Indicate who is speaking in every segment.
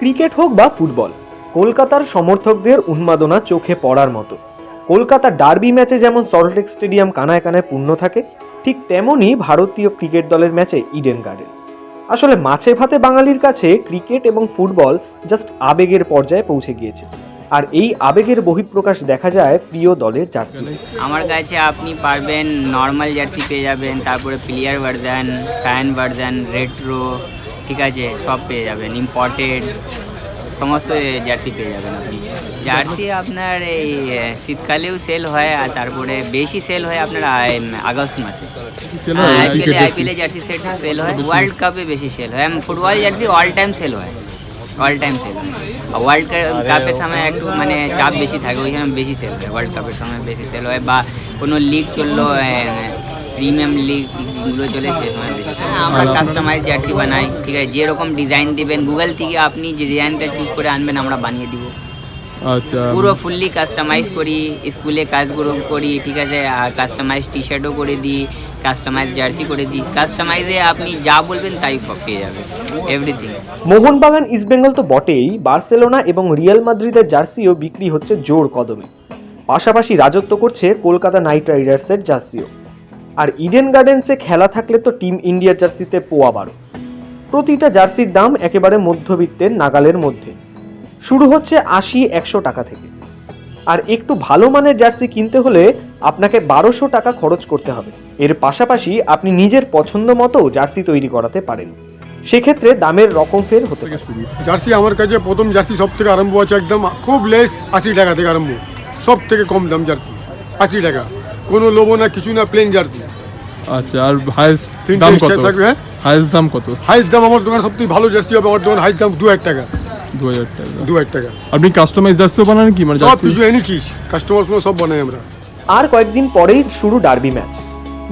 Speaker 1: Cricket হোক বা football, কলকাতার সমর্থকদের উন্মাদনা চোখে পড়ার মতো। কলকাতা ডার্বি ম্যাচে যেমন সল্টলেক স্টেডিয়াম কানায় কানায় পূর্ণ থাকে, ঠিক তেমনই ভারতীয় ক্রিকেট দলের ম্যাচে ইডেন গার্ডেন্স। আসলে মাছে ভাতে বাঙালির কাছে ক্রিকেট এবং ফুটবল জাস্ট আবেগের পর্যায়ে পৌঁছে গিয়েছে। আর এই আবেগের বহিঃপ্রকাশ দেখা যায় প্রিয় দলের জার্সি।
Speaker 2: আমার কাছে আপনি পারবেন, নর্মাল জার্সি পেয়ে যাবেন, তারপরে player version fan version retro ঠিক আছে সব পেয়ে যাবেন ইম্পর্টেড সমস্ত জার্সি পেয়ে যাবেন আপনি। জার্সি আপনার এই শীতকালেও সেল হয় আর তারপরে বেশি সেল হয় আপনার আগস্ট মাসে। আইপিএলে আইপিএলে জার্সি সেট সেল হয় ওয়ার্ল্ড কাপে বেশি সেল হয় football jersey all time sale হয় অল টাইম সেল হয়। ওয়ার্ল্ড কাপের সময় একটু মানে চাপ বেশি থাকে ওই সময় বেশি সেল হয় ওয়ার্ল্ড কাপের সময় বেশি সেল হয় বা কোনো লিগ চলল প্রিমিয়াম লিগগুলো চলে sell হয়। আমরা কাস্টমাইজ জার্সি বানাই ঠিক আছে? যেরকম ডিজাইন দিবেন গুগল থেকে আপনি যে ডিজাইনটা চুজ করে আনবেন আমরা বানিয়ে দিব।
Speaker 3: আচ্ছা।
Speaker 2: পুরো ফুললি কাস্টমাইজ করি স্কুলে কাজগুলো করি ঠিক আছে? আর কাস্টমাইজ টি শার্টও করে দিই কাস্টমাইজ জার্সি করে দিই। কাস্টমাইজে আপনি যা বলবেন তাই পেয়ে যাবেন। এভরিথিং
Speaker 1: মোহনবাগান ইস্টবেঙ্গল তো বটেই। বার্সেলোনা এবং রিয়াল মাদ্রিদের জার্সিও বিক্রি হচ্ছে জোর কদমে। পাশাপাশি রাজত্ব করছে কলকাতা নাইট রাইডার্সের জার্সিও আর ইডেন গার্ডেন্সে খেলা থাকলে তো টিম ইন্ডিয়া জার্সিতে পোয়া বারো। প্রতিটা জার্সির দাম একেবারে মধ্যবিত্তের নাগালের মধ্যে। শুরু হচ্ছে আশি, একশো টাকা থেকে। আর একটু ভালো মানের জার্সি কিনতে হলে আপনাকে বারোশো টাকা খরচ করতে হবে। এর পাশাপাশি আপনি নিজের পছন্দ মতো জার্সি তৈরি করাতে পারেন। সেক্ষেত্রে দামের রকম ফের হতে
Speaker 4: জার্সি আমার কাছে প্রথম জার্সি সব থেকে আরম্ভ আছে একদম খুব লেস আশি টাকা থেকে আরম্ভ। সব থেকে কম দাম জার্সি আশি টাকা। কোনো লোবো না, কিছু না প্লেন জার্সি
Speaker 3: আচ্ছা আর হাইস্ট দাম কত?
Speaker 4: থাকবে হ্যাঁ?
Speaker 3: হাইস্ট দাম কত?
Speaker 4: হাইস্ট দাম আমার দোকান সব থেকে ভালো জার্সি হবে আমার দোকান হাইস্ট দাম দু এক টাকা।
Speaker 3: দু হাজার টাকা।
Speaker 4: দু এক টাকা।
Speaker 3: আপনি কাস্টমাইজ জার্সিও বানান কি? মানে
Speaker 4: সব
Speaker 3: জার্সি
Speaker 4: কিছু এনি কি? কাস্টমার সব বানাই আমরা।
Speaker 1: আর কয়েকদিন পরেই শুরু ডার্বি ম্যাচ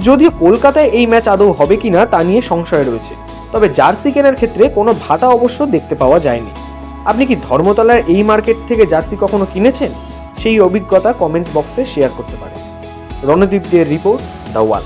Speaker 1: যদিও কলকাতায় এই ম্যাচ আদৌ হবে কিনা তা নিয়ে সংশয় রয়েছে। তবে জার্সি কেনার ক্ষেত্রে কোনো ভাটা অবশ্য দেখতে পাওয়া যায়নি। আপনি কি ধর্মতলার এই মার্কেট থেকে জার্সি কখনো কিনেছেন? সেই অভিজ্ঞতা কমেন্ট বক্সে শেয়ার করতে পারেন। রণদীপ দের রিপোর্ট দ্য ওয়াল